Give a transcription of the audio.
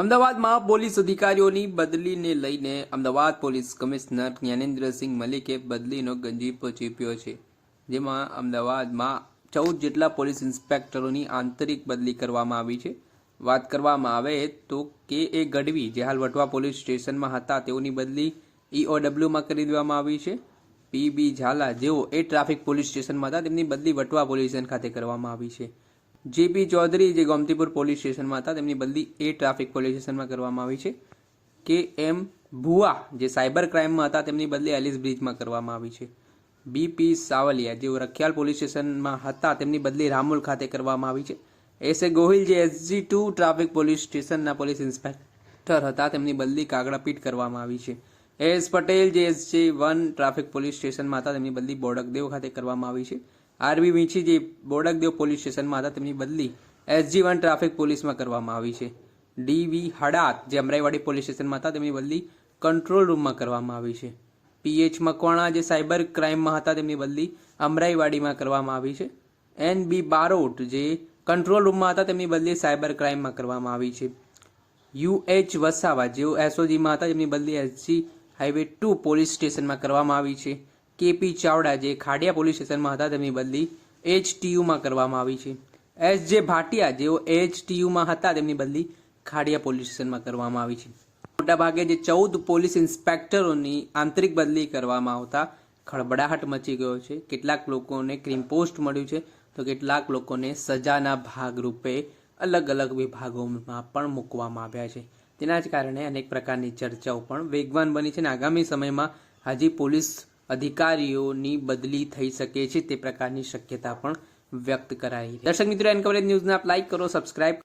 અમદાવાદમાં પોલીસ અધિકારીઓની બદલીને લઈને અમદાવાદ પોલીસ કમિશનર જ્ઞાનેન્દ્રસિંહ મલિકે બદલીનો ગંજીફો ચીપ્યો છે, જેમાં અમદાવાદમાં ચૌદ જેટલા પોલીસ ઇન્સ્પેક્ટરોની આંતરિક બદલી કરવામાં આવી છે. વાત કરવામાં આવે તો કે એ ગઢવી, જે હાલ વટવા પોલીસ સ્ટેશનમાં હતા, તેઓની બદલી ઈઓડબ્લ્યુમાં કરી દેવામાં આવી છે. પી બી ઝાલા, જેઓ એ ટ્રાફિક પોલીસ સ્ટેશનમાં હતા, તેમની બદલી વટવા પોલીસ સ્ટેશન ખાતે કરવામાં આવી છે. જેપી ચૌધરી જે ગોમતીપુર પોલીસ સ્ટેશનમાં હતા, તેમની બદલી એ ટ્રાફિક પોલીસ સ્ટેશનમાં કરવામાં આવી છે. કે એમ ભુવા જે સાયબર ક્રાઇમમાં હતા, તેમની બદલી એલિસ બ્રિજમાં કરવામાં આવી છે. બીપી સાવલિયા, જેઓ રખિયાલ પોલીસ સ્ટેશનમાં હતા, તેમની બદલી રામોલ ખાતે કરવામાં આવી છે. એસ એ ગોહિલ, જે એસજી ટુ ટ્રાફિક પોલીસ સ્ટેશનના પોલીસ ઇન્સ્પેક્ટર હતા, તેમની બદલી કાગડાપીટ કરવામાં આવી છે. એસ પટેલ, જે એસજી વન ટ્રાફિક પોલીસ સ્ટેશનમાં હતા, તેમની બદલી બોડકદેવ ખાતે કરવામાં આવી છે. આરબી વીંછી જે બોડકદેવ પોલીસ સ્ટેશનમાં હતા, તેમની બદલી એસજી વન ટ્રાફિક પોલીસમાં કરવામાં આવી છે. ડીવી હડાત, જે અમરાઈવાડી પોલીસ સ્ટેશનમાં હતા, તેમની બદલી કંટ્રોલ રૂમમાં કરવામાં આવી છે. પીએચ મકવાણા, જે સાયબર ક્રાઇમમાં હતા, તેમની બદલી અમરાઈવાડીમાં કરવામાં આવી છે. એન બી બારોટ, જે કંટ્રોલ રૂમમાં હતા, તેમની બદલી સાયબર ક્રાઇમમાં કરવામાં આવી છે. યુ એચ વસાવા, જેઓ એસઓજીમાં હતા, તેમની બદલી એસજી હાઈવે ટુ પોલીસ સ્ટેશનમાં કરવામાં આવી છે. કેપી ચાવડા જે ખાડિયા પોલીસ સ્ટેશનમાં હતા તેમની બદલી એચ ટીયુમાં કરવામાં આવી છે. એસ જે ભાટિયા જેઓ એચ ટીયુમાં હતા તેમની બદલી ખાડિયા પોલીસ સ્ટેશનમાં કરવામાં આવી છે. મોટાભાગે જે ચૌદ પોલીસ ઇન્સ્પેક્ટરોની આંતરિક બદલી કરવામાં આવતા ખળબડાહટ મચી ગયો છે. કેટલાક લોકોને ક્રીમ પોસ્ટ મળ્યું છે તો કેટલાક લોકોને સજાના ભાગરૂપે અલગ અલગ વિભાગોમાં પણ મૂકવામાં આવ્યા છે. તેના જ કારણે અનેક પ્રકારની ચર્ચાઓ પણ વેગવાન બની છે અને આગામી સમયમાં હજી પોલીસ અધિકારીઓની બદલી થઈ શકે છે તે પ્રકારની શક્યતા પણ વ્યક્ત કરાઈ દર્શક મિત્રો એનકવરેજ ન્યૂઝને આપ લાઈક કરો સબસ્ક્રાઇબ